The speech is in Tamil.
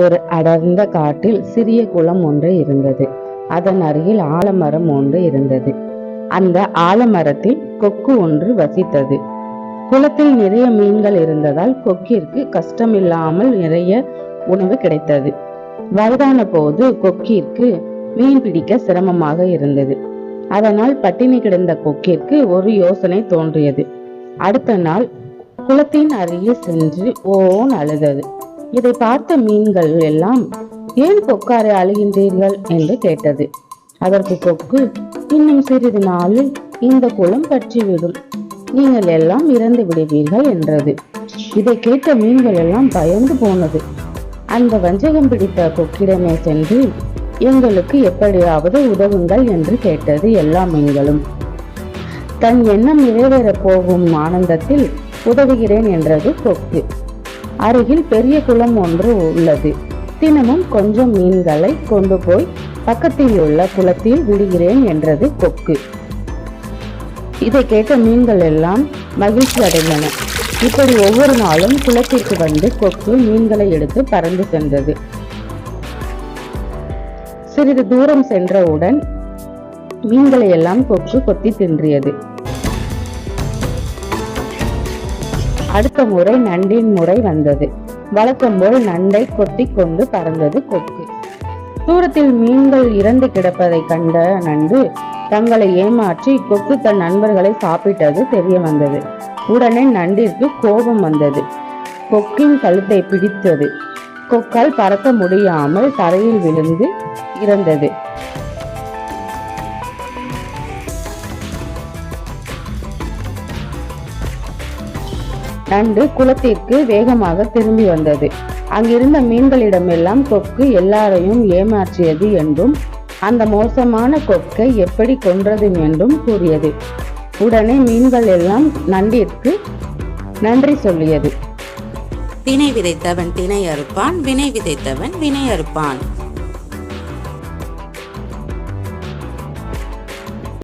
ஒரு அடர்ந்த காட்டில் சிறிய குளம் ஒன்று இருந்தது. அதன் அருகில் ஆலமரம் ஒன்று இருந்தது. அந்த ஆலமரத்தில் கொக்கு ஒன்று வசித்தது. குளத்தில் நிறைய மீன்கள் இருந்ததால் கொக்கிற்கு கஷ்டமில்லாமல் நிறைய உணவு கிடைத்தது. வயதான போது கொக்கிற்கு மீன் பிடிக்க சிரமமாக இருந்தது. அதனால் பட்டினி கிடந்த கொக்கிற்கு ஒரு யோசனை தோன்றியது. அடுத்த நாள் குளத்தின் அருகில் சென்று ஓன் அழுதது. இதை பார்த்த மீன்கள் எல்லாம் ஏன் கொக்காரை அழுகின்றீர்கள்? என்று கேட்டது. அதற்கு கொக்கு இன்னும் சிறிது நாளில் இந்த குளம் பற்றிவிடும். நீங்கள் எல்லாம் இறந்து விடுவீர்கள் என்றது. இதை கேட்ட மீன்கள் எல்லாம் பயந்து போனது. அந்த வஞ்சகம் பிடித்த கொக்கிடமே சென்று எங்களுக்கு எப்படியாவது உதவுங்கள் என்று கேட்டது எல்லா மீன்களும். தன் எண்ணம் நிறைவேறப் போகும் ஆனந்தத்தில் உதவுகிறேன் என்றது கொக்கு. அருகில் பெரிய குளம் ஒன்று உள்ளது. தினமும் கொஞ்சம் மீன்களை கொண்டு போய் பக்கத்தில் உள்ள குளத்தில் விடுகிறேன் என்றது கொக்கு. இதை கேட்ட மீன்கள் எல்லாம் மகிழ்ச்சி அடைந்தன. இப்படி ஒவ்வொரு நாளும் குளத்திற்கு வந்து கொக்கு மீன்களை எடுத்து பறந்து சென்றது. சிறிது தூரம் சென்றவுடன் மீன்களை எல்லாம் கொக்கு கொத்தி தின்றியது. அடுத்த முறை நண்டின் முறை வந்தது. வழக்கம் போல் நண்டை கொத்தி கொண்டு பறந்தது கொக்கு. தூரத்தில் மீன்கள் இறந்து கிடப்பதை கண்ட நண்டு தங்களை ஏமாற்றி கொக்கு தன் நண்பர்களை சாப்பிட்டது தெரிய வந்தது. உடனே நண்டிற்கு கோபம் வந்தது. கொக்கின் கழுத்தை பிடித்தது. கொக்கால் பறக்க முடியாமல் தரையில் விழுந்து இறந்தது. நண்டு குளத்திற்கு வேகமாக திரும்பி வந்தது. அங்கிருந்த மீன்களிடமெல்லாம் கொக்கு எல்லாரையும் ஏமாற்றியது என்றும் அந்த மோசமான கொக்கை எப்படி கொன்றது என்றும் கூறியது. உடனே மீன்கள் எல்லாம் நண்டிற்கு நன்றி சொல்லியது. தினை விதைத்தவன் தினை அறுப்பான் வினை விதைத்தவன் வினை அறுப்பான்.